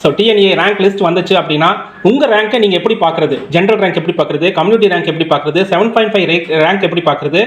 So DNA rank list வந்துச்சு அப்படின்னா உங்கள் ரேங்கை நீங்கள் எப்படி பார்க்குறது? ஜென்ரல் ரேங்க் எப்படி பார்க்குறது? கம்யூனிட்டி ரேங்க் எப்படி பார்க்குறது? செவன் பாயிண்ட் ஃபைவ் ரேங்க் எப்படி பார்க்குறது?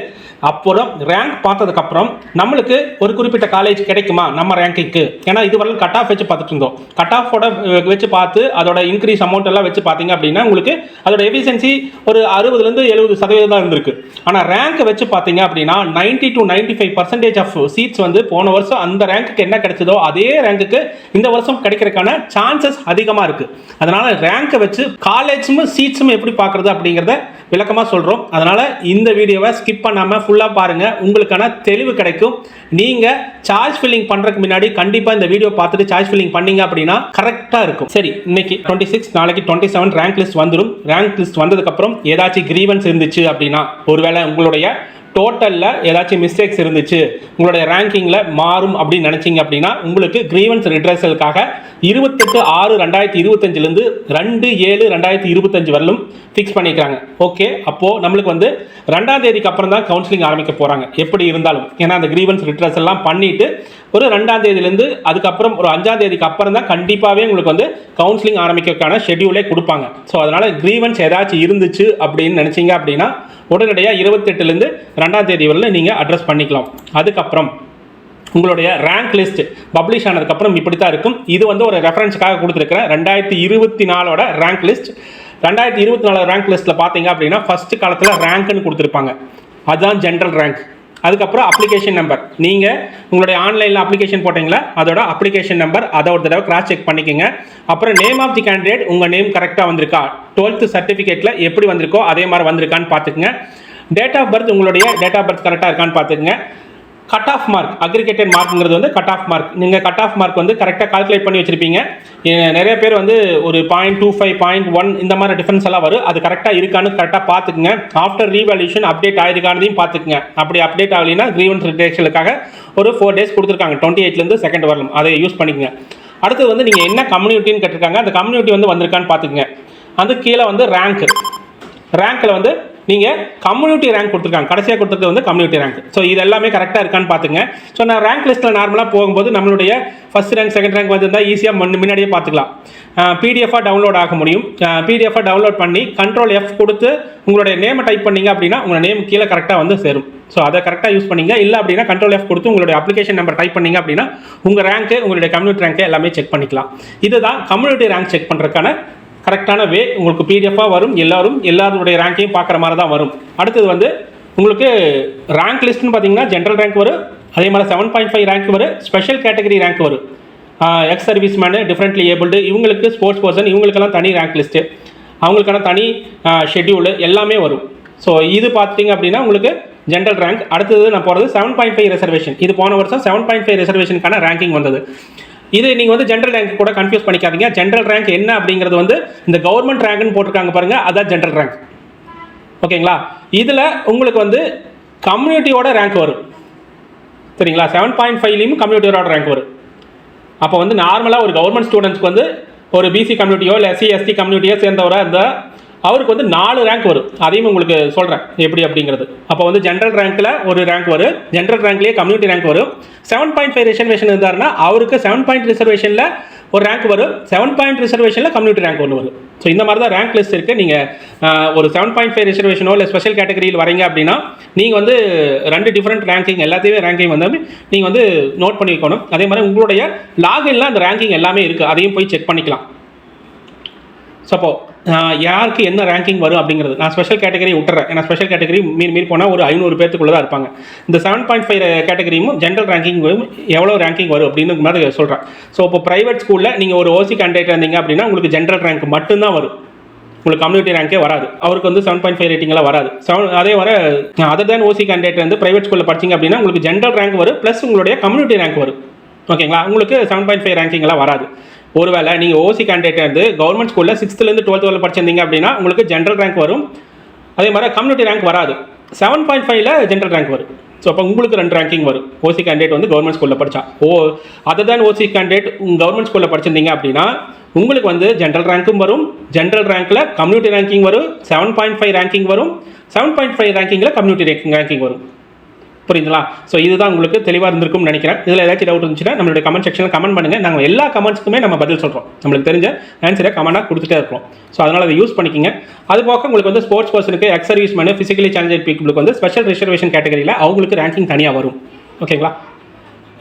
அப்புறம் ரேங்க் பார்த்ததுக்கப்புறம் நம்மளுக்கு ஒரு குறிப்பிட்ட காலேஜ் கிடைக்குமா? நம்ம ரேங்கிங்க்கு ஏன்னா இதுவரை கட் ஆஃப் வச்சு பார்த்துட்டு இருந்தோம். கட் ஆஃபோட வச்சு பார்த்து அதோட இன்க்ரீஸ் அமௌண்ட் எல்லாம் வச்சு பார்த்தீங்க அப்படின்னா உங்களுக்கு அதோட எஃபிஷியன்சி ஒரு அறுபதுலேருந்து எழுபது சதவீதம் தான் இருந்திருக்கு. ஆனால் ரேங்க் வச்சு பார்த்தீங்க அப்படின்னா ninety to ninety five percentage of seats வந்து போன வருஷம் அந்த ரேங்க்குக்கு என்ன கிடைச்சதோ அதே ரேங்க்குக்கு இந்த வருஷம் கிடைக்கிறதுக்கான சான்சஸ் அதிகமாக இருக்குது அதனால் ரேங்க் வச்சு காலேஜும் சீட்ஸும் எப்படி பார்க்குறது அப்படிங்கிறத விளக்கமாக சொல்கிறோம் அதனால் இந்த வீடியோவை ஸ்கிப் பண்ணாமல் ஃபுல்லாக பாருங்கள் உங்களுக்கான தெளிவு கிடைக்கும். நீங்கள் சார்ஜ் ஃபில்லிங் பண்ணுறதுக்கு முன்னாடி கண்டிப்பாக இந்த வீடியோ பார்த்துட்டு சார்ஜ் ஃபில்லிங் பண்ணீங்க அப்படின்னா கரெக்டாக இருக்கும். சரி இன்னைக்கு டுவெண்ட்டி சிக்ஸ் நாளைக்கு டுவெண்ட்டி செவன் ரேங்க் லிஸ்ட் வந்துடும் ரேங்க் லிஸ்ட் வந்ததுக்கப்புறம் ஏதாச்சும் கிரீவன்ஸ் இருந்துச்சு அப்படின்னா ஒருவேளை உங்களுடைய டோட்டலில் ஏதாச்சும் மிஸ்டேக்ஸ் இருந்துச்சு உங்களுடைய ரேங்கிங்கில் மாறும் அப்படின்னு நினச்சிங்க அப்படின்னா உங்களுக்கு கிரீவன்ஸ் ரிட்ரஸலுக்காக இருபத்தெட்டு ஆறு ரெண்டாயிரத்தி இருபத்தஞ்சிலேருந்து ரெண்டு ஏழு ரெண்டாயிரத்தி இருபத்தஞ்சு வரலும் ஃபிக்ஸ் பண்ணிக்கிறாங்க. ஓகே அப்போது நம்மளுக்கு வந்து ரெண்டாம் தேதிக்கு அப்புறம் தான் கவுன்சிலிங் ஆரம்பிக்க போகிறாங்க எப்படி இருந்தாலும். ஏன்னா அந்த கிரீவன்ஸ் ரிட்ரஸ் எல்லாம் பண்ணிவிட்டு ஒரு ரெண்டாம் தேதியிலேருந்து அதுக்கப்புறம் ஒரு அஞ்சாம் தேதிக்கு அப்புறம் தான் கண்டிப்பாகவே உங்களுக்கு வந்து கவுன்சிலிங் ஆரம்பிக்கிறதுக்கான ஷெட்யூலே கொடுப்பாங்க. ஸோ அதனால் கிரீவன்ஸ் ஏதாச்சும் இருந்துச்சு அப்படின்னு நினச்சிங்க அப்படின்னா உடனடியாக இருபத்தெட்டுலேருந்து ரெண்டாம் தேதி வரல நீங்கள் அட்ரஸ் பண்ணிக்கலாம். அதுக்கப்புறம் உங்களுடைய ரேங்க் லிஸ்ட் பப்ளிஷ் ஆனதுக்கப்புறம் இப்படி தான் இருக்கும். இது வந்து ஒரு ரெஃபரன்ஸுக்காக கொடுத்துருக்கிறேன். ரெண்டாயிரத்தி இருபத்தி நாலோட ரேங்க் லிஸ்ட் ரெண்டாயிரத்தி இருபத்தி நாலு ரேங்க் லிஸ்ட்டில் பார்த்தீங்க அப்படின்னா ஃபஸ்ட்டு காலத்தில் ரேங்க்னு கொடுத்துருப்பாங்க. அதுதான் ஜென்ரல் ரேங்க் அதுக்கப்புறம் அப்ளிகேஷன் நம்பர் நீங்கள் உங்களுடைய ஆன்லைனில் அப்ளிகேஷன் போட்டிங்களா? அதோட அப்ளிகேஷன் நம்பர் அதை ஒரு தடவை கிராஸ் செக் பண்ணிக்கோங்க. அப்புறம் நேம் ஆஃப் தி கேண்டிடேட் உங்கள் நேம் கரெக்டாக வந்திருக்கா? டுவெல்த்து சர்டிஃபிகேட்டில் எப்படி வந்திருக்கோ அதே மாதிரி வந்திருக்கான்னு பார்த்துக்குங்க. டேட் ஆஃப் பர்த் உங்களுடைய டேட் ஆஃப் பர்த் கரெக்டாக இருக்கான்னு பார்த்துக்குங்க. கட் ஆஃப் மார்க் அக்ரிகேட்டட் மார்க்ங்கிறது வந்து கட் ஆஃப் மார்க் நீங்கள் கட் ஆஃப் மார்க் வந்து கரெக்டாக கால்குலேட் பண்ணி வச்சிருப்பீங்க. நிறைய பேர் வந்து ஒரு point two five point one இந்த மாதிரி டிஃபரன்ஸ் எல்லாம் வரும். அது கரெக்டாக இருக்கான்னு கரெக்டாக பார்த்துக்குங்க. ஆஃப்டர் ரீவேல்யூஷன் அப்டேட் ஆயிருக்கானதையும் பார்த்துக்குங்க. அப்படி அப்டேட் ஆகலைன்னா கிரீவன்ஸ் ரிடேஷனுக்காக ஒரு ஃபோர் டேஸ் கொடுத்துருக்காங்க. டுவெண்ட்டி எயிட்லேருந்து செகண்ட் வரலும். அதை யூஸ் பண்ணிக்கங்க. அடுத்தது வந்து நீங்கள் என்ன கம்யூனிட்டின்னு கேட்டிருக்காங்க. அந்த கம்யூனிட்டி வந்து வந்திருக்கான்னு பார்த்துக்குங்க. அது கீழே வந்து ரேங்க் ரேங்க்கில் வந்து நீங்கள் கம்யூனிட்டி ரேங்க் கொடுத்துருக்காங்க. கடைசியாக கொடுத்தது வந்து கம்யூனிட்டி ரேங்க் ஸோ இது எல்லாமே கரெக்டாக இருக்கான்னு பார்த்துங்க ஸோ நான் ரேங்க் லிஸ்ட்டில் நார்மலாக போகும்போது நம்மளுடைய ஃபஸ்ட் ரேங்க் செகண்ட் ரேங்க் வந்திருந்தால் ஈஸியாக முன் முன்னாடியே பார்த்துக்கலாம் பிடிஎஃபாக டவுன்லோட் ஆக முடியும். பிடிஎஃபாக டவுன்லோட் பண்ணி கண்ட்ரோல் எஃப் கொடுத்து உங்களுடைய நேமை டைப் பண்ணிங்க அப்படின்னா உங்கள் நேம் கீழே கரெக்டாக வந்து சேரும். ஸோ அதை கரெக்டாக யூஸ் பண்ணீங்க. இல்லை அப்படின்னா கண்ட்ரோல் எஃப் கொடுத்து உங்களுடைய அப்ளிகேஷன் நம்பர் டைப் பண்ணீங்க அப்படின்னா உங்கள் ரேங்க்கு உங்களுடைய கம்யூனிட்டி ரேங்க்கு எல்லாமே செக் பண்ணிக்கலாம். இதுதான் கம்யூனிட்டி ரேங்க் செக் பண்ணுறதுக்கான கரெக்டான வே உங்களுக்கு பிடிஎஃபாக வரும். எல்லோரும் எல்லாருடைய ரேங்கையும் பார்க்குற மாதிரி தான் வரும். அடுத்தது வந்து உங்களுக்கு ரேங்க் லிஸ்ட்னு பார்த்தீங்கன்னா ஜென்ரல் ரேங்க் வரும். அதே மாதிரி செவன் பாயிண்ட் ஃபைவ் ரேங்க் வரும். ஸ்பெஷல் கேட்டகரி ரேங்க் வரும். Ex service man differently abled இவங்களுக்கு ஸ்போர்ட்ஸ் பர்சன் இவங்களுக்கெல்லாம் தனி ரேங்க் லிஸ்ட்டு அவங்களுக்கான தனி ஷெட்யூலு எல்லாமே வரும். ஸோ இது பார்த்தீங்க அப்படின்னா உங்களுக்கு ஜென்ரல் ரேங்க் அடுத்தது நான் போகிறது செவன் பாயிண்ட் ஃபைவ் ரிசர்வேஷன் இது போன வருஷம் செவன் பாயிண்ட் ஃபைவ் ரிசர்வேஷனுக்கான ரேங்கிங் வந்தது. இது நீங்கள் வந்து ஜென்ரல் ரேங்க் கூட கன்ஃபியூஸ் பண்ணிக்காதீங்க. ஜென்ரல் ரேங்க் என்ன அப்படிங்கிறது வந்து இந்த கவர்மெண்ட் ரேங்க்னு போட்டிருக்காங்க பாருங்க அதான் ஜென்ரல் ரேங்க் ஓகேங்களா? இதில் உங்களுக்கு வந்து கம்யூனிட்டியோட ரேங்க் வரும். சரிங்களா? செவன் பாயிண்ட் ஃபைவ்லையும் கம்யூனிட்டியோட ரேங்க் வரும். அப்போ வந்து நார்மலாக ஒரு கவர்மெண்ட் ஸ்டூடெண்ட்ஸ்க்கு வந்து ஒரு பிசி கம்யூனிட்டியோ இல்லை எஸ்சி எஸ்டி கம்யூனிட்டியோ சேர்ந்தவராக இருந்தால் அவருக்கு வந்து நாலு ரேங்க் வரும். அதையும் உங்களுக்கு சொல்கிறேன் எப்படி அப்படிங்கிறது. அப்போ வந்து ஜென்ரல் ரேங்க்கில் ஒரு ரேங்க் வரும். ஜென்ரல் ரேங்க்லேயே கம்யூனிட்டி ரேங்க் வரும். செவன் பாயிண்ட் ஃபைவ் ரிசர்வேஷன் இருந்தாருன்னா அவருக்கு செவன் பாயிண்ட் ரிசர்வேஷனில் ஒரு ரேங்க் வரும். செவன் பாயிண்ட் ரிசர்வேஷனில் கம்யூனிட்டி ரேங்க் ஒன்று வரும். ஸோ இந்த மாதிரி தான் ரேங்க் லிஸ்ட் இருக்குது நீங்கள் ஒரு செவன் பாயிண்ட் ஃபைவ் ரிசர்வேஷனோ இல்லை ஸ்பெஷல் கேட்டகரியில் வரீங்க அப்படின்னா நீங்கள் வந்து ரெண்டு டிஃப்ரெண்ட் ரேங்கிங் எல்லாத்தையுமே ரேங்கிங் வந்து நீங்கள் வந்து நோட் பண்ணி வைக்கணும் அதே மாதிரி உங்களுடைய லாகின்லாம் அந்த ரேங்கிங் எல்லாமே இருக்குது அதையும் போய் செக் பண்ணிக்கலாம். சப்போ யாருக்கு என்ன ரேங்கிங் வரும் அப்படிங்கிறது? நான் ஸ்பெஷல் கேட்டகரி விட்டுறேன். ஏன்னா ஸ்பெஷல் கேட்டகரி மீறி மீறி போனால் ஒரு ஐநூறு பேர்த்துக்குள்ளே தான் இருப்பாங்க. இந்த செவன் பாயிண்ட் ஃபைவ் கேட்டகரியும் ஜென்ரல் ரேங்கிங் எவ்வளோ ரேங்கிங் வரும் அப்படின்னு மாதிரி சொல்கிறேன் ஸோ இப்போ ப்ரைவேட் ஸ்கூலில் நீங்கள் ஒரு ஓசி கேண்டிடேட் இருந்தீங்க அப்படின்னா உங்களுக்கு ஜென்ரல் ரேங்க் மட்டும்தான் வரும். உங்களுக்கு கம்யூனிட்டி ரேங்கே வராது. அவருக்கு வந்து செவன் பாயிண்ட் ஃபைவ் ரேட்டிங்கெல்லாம் வராது. செவன் அதே வர அதர் தேன் ஓசி கேண்டிடேட் வந்து ப்ரைவேட் ஸ்கூலில் படிச்சிங்க அப்படின்னா உங்களுக்கு ஜென்ரல் ரேங்க் வரும் ப்ளஸ் உங்களுடைய கம்யூனிட்டி ரேங்க் வரும். ஓகேங்களா உங்களுக்கு செவன் பாயிண்ட் ஃபைவ் ரேங்கிங்லாம் வராது. ஒருவேளை நீங்கள் ஓசி கேண்டிடேட் இருந்து கவர்மெண்ட் ஸ்கூலில் சிக்ஸ்த்துலேருந்து டுவெல்த் வரல படிச்சிருந்தீங்க அப்படின்னா உங்களுக்கு ஜென்ரல் ரேங்க் வரும். அதே மாதிரி கம்யூனிட்டி ரேங்க் வராது. செவன் பாயிண்ட் ஃபைவ்ல ஜென்ரல் ரேங்க் வரும். ஸோ அப்போ உங்களுக்கு ரெண்டு ரேங்கிங் வரும். ஓசி கேண்டிடேட் வந்து கவர்மெண்ட் ஸ்கூலில் படித்தா ஓ other than OC candidate government ஸ்கூலில் படிச்சிருந்தீங்க அப்படின்னா உங்களுக்கு வந்து ஜென்ரல் ரேங்க்கும் வரும். ஜென்ரல் ரேங்க்கில் கம்யூனிட்டி ரேங்கிங் வரும். செவன் பாயிண்ட் ஃபைவ் ரேங்கிங் வரும். செவன் பாயிண்ட் ஃபைவ் ரேங்கிங்கில் கம்யூனிட்டி ரேங்கிங் ரேங்கிங் வரும். புரியுதுங்களா? ஸோ இதுதான் உங்களுக்கு தெளிவாக இருந்திருக்கும்னு நினைக்கிறேன். இதில் ஏதாச்சும் டவுட் இருந்துச்சுன்னா நம்மளுடைய கமெண்ட் செக்ஷனில் கமெண்ட் பண்ணுங்கள் நாங்கள் எல்லா கமெண்ட்ஸுக்குமே நம்ம பதில் சொல்கிறோம் நம்மளுக்கு தெரிஞ்ச ஆன்சரை கமெண்டாக கொடுத்துட்டே இருக்கோம் ஸோ அதனால் அதை யூஸ் பண்ணிக்கிங்க. அது போக உங்களுக்கு வந்து ஸ்போர்ட்ஸ் பர்சனுக்கு ex service man physically challenger பீப்புளுக்கு வந்து ஸ்பெஷல் ரிசர்வேஷன் கேட்டகரியில் அவங்களுக்கு ரேங்கிங் தனியாக வரும். ஓகேங்களா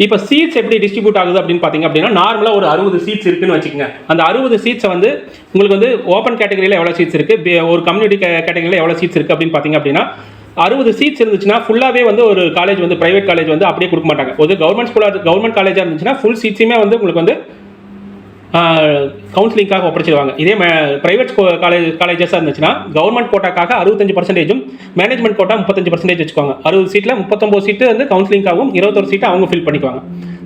இப்போ சீட்ஸ் எப்படி டிஸ்ட்ரிபியூட் ஆகுது அப்படின்னு பார்த்தீங்க அப்படின்னா நார்மலாக ஒரு அறுபது சீட்ஸ் இருக்குன்னு வச்சுக்கோங்க. அந்த அறுபது சீட்ஸை வந்து உங்களுக்கு வந்து ஓப்பன் கேட்டகரியில் எவ்வளோ சீட்ஸ் இருக்குது ஒரு கம்யூனிட்டி கேட்டகரியில் எவ்வளோ சீட்ஸ் இருக்குது அப்படின்னு பார்த்தீங்க அப்படின்னா அறுபது சீட்ஸ் இருந்துச்சுன்னா ஃபுல்லாகவே வந்து ஒரு காலேஜ் வந்து ப்ரைவேட் காலேஜ் வந்து அப்படியே கொடுக்க மாட்டாங்க. ஒரு கவர்மெண்ட் ஸ்கூலாக கவர்மெண்ட் காலேஜாக இருந்துச்சுன்னா ஃபுல் சீட்ஸுமே வந்து உங்களுக்கு வந்து கவுன்சிலிங்காக ஒப்படைச்சிடுவாங்க இதே ப்ரைவேட் காலேஜ் காலேஜஸாக இருந்துச்சுன்னா கவர்மெண்ட் கோட்டாக்காக அறுபத்தஞ்சு பர்சன்டேஜும் மேனேஜ்மெண்ட் கோட்டா முப்பத்தஞ்சு பர்சன்டேஜ் வச்சுக்கோங்க. அறுபது சீட்டில் முப்பத்தொம்போது சீட்டு வந்து கவுன்சிலிங்காகவும் இருபத்தொரு சீட்டை அவங்க ஃபில் பண்ணிக்குவாங்க.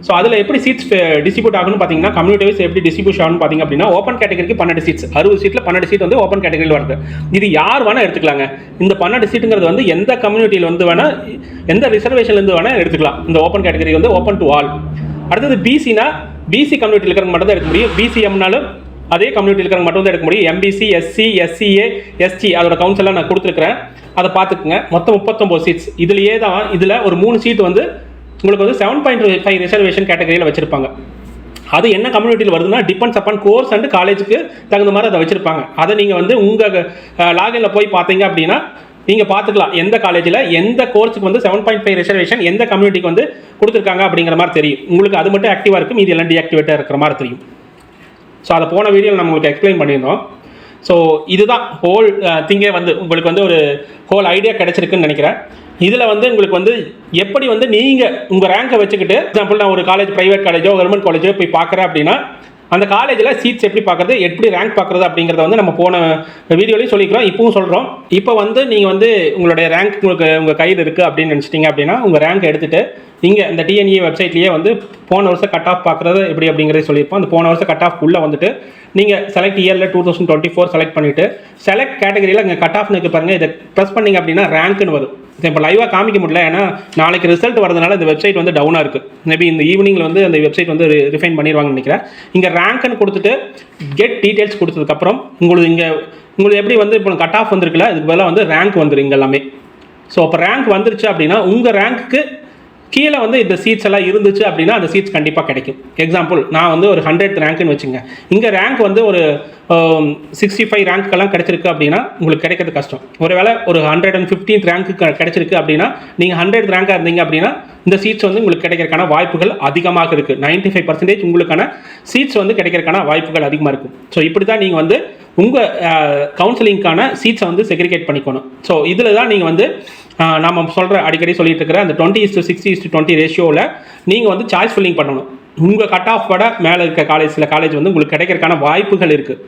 ஸோ அதில் எப்படி சீட்ஸ் டிஸ்ட்ரிபியூட் ஆகணும் பார்த்தீங்கன்னா கம்யூனிட்டி வைஸ் எப்படி டிஸ்ட்ரிபியூஷன் ஆகணும் பார்த்தீங்க அப்படின்னா ஓப்பன் கேட்டகரிக்கு பன்னெண்டு சீட்ஸ் அறுபது சீட்டில் பன்னெண்டு சீட் வந்து ஓப்பன் கேட்டகரியில் வருது. இது யார் வேணால் எடுத்துக்கலாங்க. இந்த பன்னெண்டு சீட்டுங்கிறது வந்து எந்த கம்யூனிட்டியில் வந்து வேணால் எந்த ரிசர்வேஷன்லேருந்து வேணால் எடுத்துக்கலாம். இந்த ஓப்பன் கேட்டகரி வந்து ஓப்பன் டு ஆல் அடுத்தது பிசினா பிசி கம்யூனிட்டியில் இருக்கிறவங்க மட்டும் தான் எடுக்க முடியும். பிசிஎம்னாலும் அதே கம்யூனிட்டியில் இருக்கிறவங்க மட்டும் தான் எடுக்க முடியும். எம்பிசி எஸ்சி எஸ்சிஏ எஸ்டி அதோட கவுன்சிலாக நான் கொடுத்துருக்கிறேன். அதை பார்த்துக்குங்க. மொத்தம் முப்பத்தொம்போது சீட்ஸ் இதுலேயே தான் இதில் ஒரு மூணு சீட் வந்து உங்களுக்கு வந்து செவன் பாயிண்ட் ஃபைவ் ரிசர்வேஷன் கேட்டகரியில் வச்சுருப்பாங்க. அது என்ன கம்யூனிட்டியில் வருதுன்னா டிபெண்ட்ஸ் அப்பான் கோர்ஸ் அண்ட் காலேஜுக்கு தகுந்த மாதிரி அதை வச்சுருப்பாங்க. அதை நீங்கள் வந்து உங்கள் லாகினில் போய் பார்த்தீங்க அப்படின்னா நீங்கள் பார்த்துக்கலாம். எந்த காலேஜில் எந்த கோர்ஸுக்கு வந்து செவன் பாயிண்ட் ஃபைவ் ரிசர்வேஷன் எந்த கம்யூனிட்டிக்கு வந்து கொடுத்துருக்காங்க அப்படிங்கிற மாதிரி தெரியும். உங்களுக்கு அது மட்டும் ஆக்டிவாக இருக்கும் இது எல்லாம் டீஆக்டிவேட்டாக இருக்கிற மாதிரி தெரியும். ஸோ அதை போன வீடியோவில் நம்ம உங்களுக்கு எக்ஸ்பிளைன் பண்ணியிருந்தோம். ஸோ இதுதான் ஹோல் திங்கே uh, வந்து உங்களுக்கு வந்து ஒரு ஹோல் ஐடியா கிடைச்சிருக்குன்னு நினைக்கிறேன். இதில் வந்து உங்களுக்கு வந்து எப்படி வந்து நீங்கள் உங்கள் ரேங்கை வச்சுக்கிட்டு எக்ஸாம்பிள் நான் ஒரு காலேஜ் ப்ரைவேட் காலேஜோ கவர்மெண்ட் காலேஜோ போய் பார்க்குறேன் அப்படின்னா அந்த காலேஜில் சீட்ஸ் எப்படி பார்க்குறது எப்படி ரேங்க் பார்க்குறது அப்படிங்கிறத வந்து நம்ம போன வீடியோலையும் சொல்லிக்கிறோம் இப்பவும் சொல்கிறோம் இப்போ வந்து நீங்கள் வந்து உங்களுடைய ரேங்க் உங்களுக்கு உங்கள் கையில் இருக்குது அப்படின்னு நினச்சிட்டிங்க அப்படின்னா உங்கள் ரேங்க் எடுத்துகிட்டு இங்கே இந்த டிஎன்இ வெப்சைட்லேயே வந்து போன வருஷம் கட் ஆஃப் பார்க்குறது எப்படி அப்படிங்கிறத சொல்லியிருப்போம். அந்த போன வருஷம் கட் ஆஃப் உள்ளே வந்துட்டு நீங்கள் செலக்ட் இயரில் two thousand twenty four select பண்ணிவிட்டு செலக்ட் கேட்டகரியில் இங்கே கட் ஆஃப்னு இருக்கு பாருங்கள் இதை ப்ரெஸ் பண்ணிங்க அப்படின்னா ரேங்க்னு வரும். இதை இப்போ லைவாக காமிக்க முடியல. ஏன்னா நாளைக்கு ரிசல்ட் வரதுனால இந்த வெப்சைட் வந்து டவுனாக இருக்குது மேபி இந்த ஈவினிங்கில் வந்து அந்த வெப்சைட் வந்து ரிஃபைன் பண்ணிடுவாங்கன்னு நினைக்கிறேன். இங்கே ரேங்க்னு கொடுத்துட்டு கெட் டீட்டெயில்ஸ் கொடுத்ததுக்கப்புறம் உங்களுக்கு இங்கே உங்களுக்கு எப்படி வந்து இப்போ கட் ஆஃப் வந்திருக்குல்ல இதுக்கு பதிலாக வந்து ரேங்க் வந்துடும் இங்கே எல்லாமே. ஸோ அப்போ ரேங்க் வந்துருச்சு அப்படின்னா உங்கள் ரேங்க்கு கீழே வந்து இந்த சீட்ஸ் எல்லாம் இருந்துச்சு அப்படின்னா அந்த சீட்ஸ் கண்டிப்பாக கிடைக்கும். எக்ஸாம்பிள் நான் வந்து ஒரு ஹண்ட்ரட் ரேங்க்னு வச்சுங்க. இங்கே ரேங்க் வந்து ஒரு um, சிக்ஸ்டி ஃபைவ் ரேங்க்கெல்லாம் கிடச்சிருக்கு அப்படின்னா உங்களுக்கு கிடைக்கிறது கஷ்டம். ஒருவேளை ஒரு ஹண்ட்ரட் அண்ட் ஃபிஃப்டீன்த் ரேங்க்கு கிடைச்சிருக்கு அப்படின்னா நீங்கள் ஹண்ட்ரட் ரேங்காக இருந்தீங்க அப்படின்னா இந்த சீட்ஸ் வந்து உங்களுக்கு கிடைக்கிறதுக்கான வாய்ப்புகள் அதிகமாக இருக்குது நைன்ட்டி ஃபைவ் பர்சன்டேஜ் உங்களுக்கான சீட்ஸ் வந்து கிடைக்கிறதுக்கான வாய்ப்புகள் அதிகமாக இருக்கும். ஸோ இப்படி தான் நீங்கள் வந்து உங்கள் கவுன்சிலிங்க்கான சீட்ஸை வந்து செக்ரிகேட் பண்ணிக்கணும். ஸோ இதில் தான் நீங்கள் வந்து நாம் சொல்கிற அடிக்கடி சொல்லிட்டு இருக்கிற அந்த twenty is to sixty is to twenty ரேஷியோவில் நீங்கள் வந்து சாய்ஸ் ஃபில்லிங் பண்ணணும். உங்கள் கட் ஆஃப் விட மேலே இருக்க காலேஜில் காலேஜ் வந்து உங்களுக்கு கிடைக்கிறதுக்கான வாய்ப்புகள் இருக்குது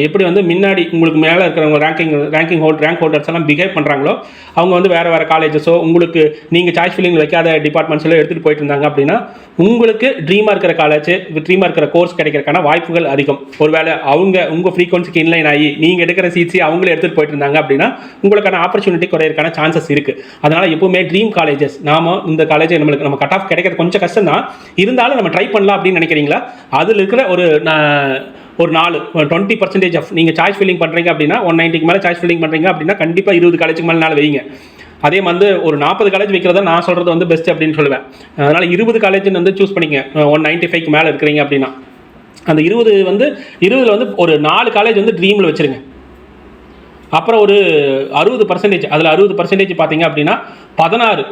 எப்படி வந்து முன்னாடி உங்களுக்கு மேலே இருக்கிறவங்க ranking ranking hold rank holders எல்லாம் பிஹேவ் பண்ணுறாங்களோ அவங்க வந்து வேறு வேறு காலேஜஸோ உங்களுக்கு நீங்கள் சாய்ஸ் ஃபில்லிங் வைக்காத டிபார்ட்மெண்ட்ஸில் எடுத்துகிட்டு போயிட்டு இருந்தாங்க அப்படின்னா உங்களுக்கு ட்ரீமாக இருக்கிற காலேஜ் ட்ரீமாக இருக்கிற கோர்ஸ் கிடைக்கிறதுக்கான வாய்ப்புகள் அதிகம். ஒருவேளை அவங்க உங்கள் ஃப்ரீக்வன்சிக்கு இன்லைன் ஆகி நீங்கள் எடுக்கிற சீட்ஸை அவங்களே எடுத்துகிட்டு போயிட்டு இருந்தாங்க அப்படின்னா உங்களுக்கான ஆப்பர்ச்சுனிட்டி குறையிறதுக்கான சான்சஸ் இருக்குது அதனால் எப்போவுமே ட்ரீம் காலேஜஸ் நாம இந்த காலேஜ் நம்மளுக்கு நம்ம கட் ஆஃப் கிடைக்கிறது கொஞ்சம் கஷ்டம் தான் இருந்தாலும் நம்ம ட்ரை பண்ணலாம் அப்படின்னு நினைக்கிறீங்களா? அதில் இருக்கிற ஒரு நான் ஒரு நாலு டுவெண்ட்டி பர்சன்டேஜ் ஆஃப் நீங்கள் சாய்ஸ் ஃபில்லிங் பண்ணுறீங்க அப்படின்னா ஒன் நைன்ட்டிக்கு மேலே சாய்ஸ் ஃபில்லிங் பண்ணுறீங்க அப்படின்னா கண்டிப்பாக இருபது காலேஜுக்கு மேலே நாள் வைங்க. அதே வந்து ஒரு நாற்பது காலேஜ் வைக்கிறத நான் சொல்கிறது வந்து பெஸ்ட் அப்படின்னு சொல்லுவேன். அதனால் இருபது காலேஜ்னு வந்து சூஸ் பண்ணிக்கங்க. ஒன் நைன்ட்டி ஃபைவ்க்கு மேலே இருக்கிறீங்க அப்படின்னா. அந்த இருபது வந்து இருபதில் வந்து ஒரு நாலு காலேஜ் வந்து ட்ரீமில் வச்சுருங்க. அப்புறம் ஒரு அறுபது பர்சன்டேஜ் அதில் அறுபது பர்சன்டேஜ் பார்த்தீங்க அப்படின்னா பதினாறு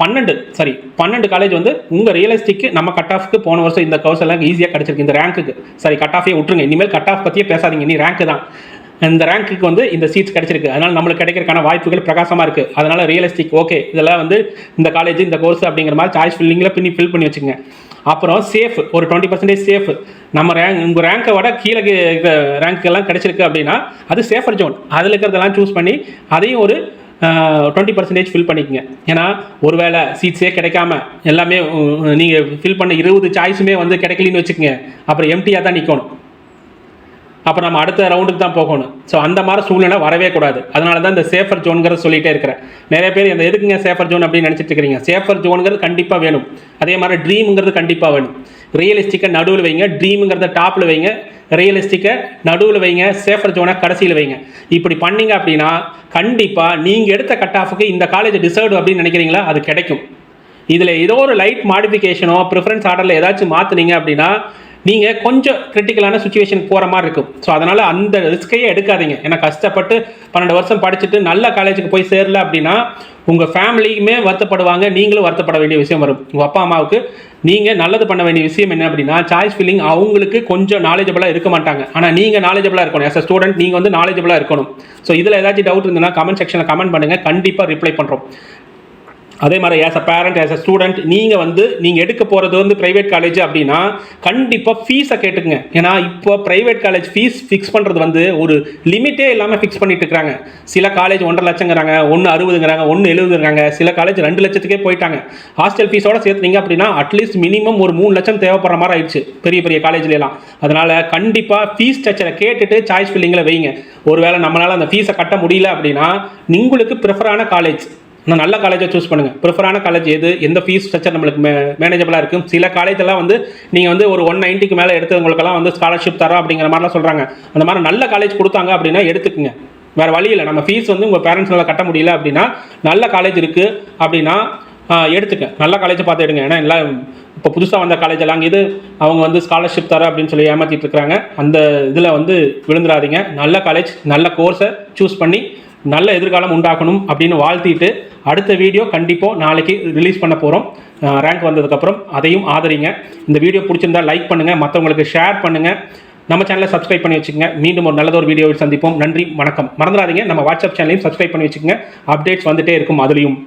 பன்னெண்டு சாரி பன்னெண்டு காலேஜ் வந்து உங்கள் ரியலிஸ்டிக்கு நம்ம கட் ஆஃப்க்கு போன வருஷம் இந்த கோர்ஸ் எல்லாம் ஈஸியாக கிடச்சிருக்கு. இந்த ரேங்க்குக்கு சாரி கட் ஆஃபே விட்டுருங்க. இனிமேல் கட் ஆஃப் பற்றியே பேசாதீங்க. நீ ரேங்க்கு தான். இந்த ரேங்க்குக்கு வந்து இந்த சீட்ஸ் கிடைச்சிருக்கு. அதனால் நம்மளுக்கு கிடைக்கிறக்கான வாய்ப்புகள் பிரகாசமாக இருக்குது அதனால் ரியலிஸ்டிக் ஓகே இதெல்லாம் வந்து இந்த காலேஜ் இந்த கோர்ஸ் அப்படிங்கிற மாதிரி சாய்ஸ் ஃபில்லிங்கில் பின்னி ஃபில் பண்ணி வச்சுக்கோங்க. அப்புறம் சேஃப் ஒரு டுவெண்ட்டி பர்சன்டேஜ் சேஃப் நம்ம ரேங்க் உங்கள் ரேங்கை விட கீழே ரேங்க் எல்லாம் கிடைச்சிருக்கு அப்படின்னா அது சேஃபர் ஜோன் அதில் இருக்கிறதெல்லாம் சூஸ் பண்ணி அதையும் ஒரு டுவெண்ட்டி பர்சன்டேஜ் ஃபில் பண்ணிக்கங்க. ஏன்னா ஒருவேளை சீட்ஸே கிடைக்காம எல்லாமே நீங்கள் ஃபில் பண்ண இருபது சாய்ஸுமே வந்து கிடைக்கலன்னு வச்சுக்கோங்க. அப்புறம் எம்டியாக தான் நிற்கணும் அப்போ நம்ம அடுத்த ரவுண்டுக்கு தான் போகணும். ஸோ அந்த மாதிரி சூழ்நிலை வரவே கூடாது. அதனால தான் இந்த சேஃபர் ஜோனுங்கிறத சொல்லிகிட்டே இருக்கிறேன். நிறைய பேர் இந்த எதுக்குங்க சேஃபர் ஜோன் அப்படின்னு நினச்சிட்டு இருக்கிறீங்க? சேஃபர் ஜோனுங்கிறது கண்டிப்பாக வேணும். அதே மாதிரி ட்ரீமுங்கிறது கண்டிப்பாக வேணும். ரியலிஸ்டிக்கை நடுவில் வைங்க. ட்ரீமுங்கிறத டாப்பில் வைங்க. ரியலிஸ்டிக்கை நடுவில் வைங்க. சேஃபர் ஜோனை கடைசியில் வைங்க. இப்படி பண்ணீங்க அப்படின்னா கண்டிப்பாக நீங்கள் எடுத்த கட் ஆஃபுக்கு இந்த காலேஜ் டிசர்வ் அப்படின்னு நினைக்கிறீங்களா? அது கிடைக்கும். இதில் ஏதோ ஒரு லைட் மாடிஃபிகேஷனோ ப்ரிஃபரன்ஸ் ஆர்டரில் ஏதாச்சும் மாற்றுனீங்க அப்படின்னா நீங்கள் கொஞ்சம் கிரிட்டிக்கலான சுச்சுவேஷன் போகிற மாதிரி இருக்கும். ஸோ அதனால் அந்த ரிஸ்க்கையே எடுக்காதீங்க. ஏன்னா கஷ்டப்பட்டு பன்னெண்டு வருஷம் படிச்சுட்டு நல்ல காலேஜுக்கு போய் சேரல அப்படின்னா உங்கள் ஃபேமிலியுமே வருத்தப்படுவாங்க. நீங்களும் வருத்தப்பட வேண்டிய விஷயம் வரும். உங்கள் அப்பா அம்மாவுக்கு நீங்கள் நல்லது பண்ண வேண்டிய விஷயம் என்ன அப்படின்னா சாய்ஸ் ஃபில்லிங் அவங்களுக்கு கொஞ்சம் நாலேஜபிளாக இருக்க மாட்டாங்க. ஆனால் நீங்கள் நாலேஜபிளாக இருக்கணும். எஸ் அ ஸ்டூடெண்ட் நீங்கள் வந்து நாலேஜபிளாக இருக்கணும். ஸோ இதில் ஏதாச்சும் டவுட் இருந்ததுன்னா கமெண்ட் செக்ஷனில் கமெண்ட் பண்ணுங்கள் கண்டிப்பாக ரிப்ளை பண்ணுறோம் அதே மாதிரி as a parent as a student நீங்கள் வந்து நீங்கள் எடுக்க போகிறது வந்து ப்ரைவேட் காலேஜ் அப்படின்னா கண்டிப்பாக ஃபீஸை கேட்டுக்குங்க. ஏன்னா இப்போ ப்ரைவேட் காலேஜ் ஃபீஸ் ஃபிக்ஸ் பண்ணுறது வந்து ஒரு லிமிட்டே இல்லாமல் ஃபிக்ஸ் பண்ணிட்டு இருக்கிறாங்க சில காலேஜ் ஒன்றரை லட்சங்கிறாங்க ஒன்று அறுபதுங்கிறாங்க ஒன்று எழுபதுங்கிறாங்க. சில காலேஜ் ரெண்டு லட்சத்துக்கே போயிட்டாங்க. ஹாஸ்டல் ஃபீஸோட சேர்த்துனீங்க அப்படின்னா அட்லீஸ்ட் மினிமம் ஒரு மூணு லட்சம் தேவைப்படுற மாதிரி ஆயிடுச்சு பெரிய பெரிய காலேஜ்லாம் அதனால் கண்டிப்பாக ஃபீஸ் ஸ்ட்ரக்சரை கேட்டுட்டு சாய்ஸ் ஃபில்லிங்கில் வைங்க. ஒருவேளை நம்மளால் அந்த ஃபீஸை கட்ட முடியல அப்படின்னா உங்களுக்கு ப்ரிஃபரான காலேஜ் இன்னும் நல்ல காலேஜை சூஸ் பண்ணுங்கள் ப்ரிஃபரான காலேஜ் எது எந்த ஃபீஸ் ஸ்ட்ரக்சர் நம்மளுக்கு மே மேனேஜபிளாக இருக்கும். சில காலேஜெல்லாம் வந்து நீங்கள் வந்து ஒரு ஒன் நைன்ட்டிக்கு மேலே எடுத்தவங்களுக்கெல்லாம் வந்து ஸ்காலர்ஷிப் தரோம் அப்படிங்கிற மாதிரிலாம் சொல்கிறாங்க அந்த மாதிரி நல்ல காலேஜ் கொடுத்தாங்க அப்படின்னா எடுத்துக்குங்க. வேறு வழி இல்லை. நம்ம ஃபீஸ் வந்து உங்கள் பேரண்ட்ஸ்னால கட்ட முடியல அப்படின்னா நல்ல காலேஜ் இருக்குது அப்படின்னா எடுத்துக்க. நல்ல காலேஜை பார்த்து எடுங்க. ஏன்னா எல்லாம் இப்போ புதுசாக வந்த காலேஜ் எல்லாம் இது அவங்க வந்து ஸ்காலர்ஷிப் தர அப்படின்னு சொல்லி ஏமாற்றிட்டு இருக்கிறாங்க. அந்த இதில் வந்து விழுந்துடாதீங்க. நல்ல காலேஜ் நல்ல கோர்ஸை சூஸ் பண்ணி நல்ல எதிர்காலம் உண்டாக்கணும் அப்படின்னு வாழ்த்திட்டு அடுத்த வீடியோ கண்டிப்பாக நாளைக்கு ரிலீஸ் பண்ண போகிறோம் ரேங்க் வந்ததுக்கப்புறம் அதையும் ஆதரிங்க. இந்த வீடியோ பிடிச்சிருந்தா லைக் பண்ணுங்கள் மற்றவங்களுக்கு ஷேர் பண்ணுங்கள் நம்ம சேனலை சப்ஸ்கிரைப் பண்ணி வச்சுக்கோங்க. மீண்டும் ஒரு நல்லதொரு வீடியோவில் சந்திப்போம். நன்றி வணக்கம். மறந்துடாதீங்க. நம்ம வாட்ஸ்அப் சேனலையும் சப்ஸ்கிரைப் பண்ணி வச்சுக்கோங்க. அப்டேட்ஸ் வந்துட்டே இருக்கும் அதுலேயும்.